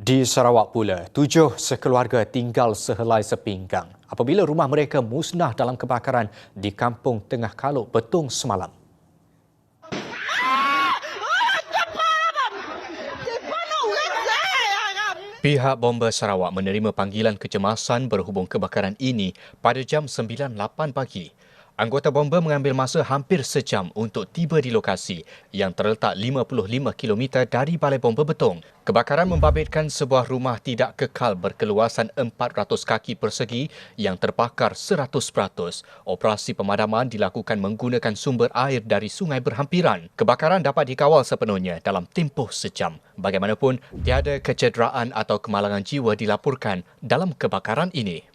Di Sarawak pula, tujuh sekeluarga tinggal sehelai sepinggang apabila rumah mereka musnah dalam kebakaran di Kampung Tengah Kaluk Betung semalam. Pihak Bomba Sarawak menerima panggilan kecemasan berhubung kebakaran ini pada jam 9.08 pagi. Anggota bomba mengambil masa hampir sejam untuk tiba di lokasi yang terletak 55 km dari Balai Bomba Betong. Kebakaran membabitkan sebuah rumah tidak kekal berkeluasan 400 kaki persegi yang terbakar 100%. Operasi pemadaman dilakukan menggunakan sumber air dari sungai berhampiran. Kebakaran dapat dikawal sepenuhnya dalam tempoh sejam. Bagaimanapun, tiada kecederaan atau kemalangan jiwa dilaporkan dalam kebakaran ini.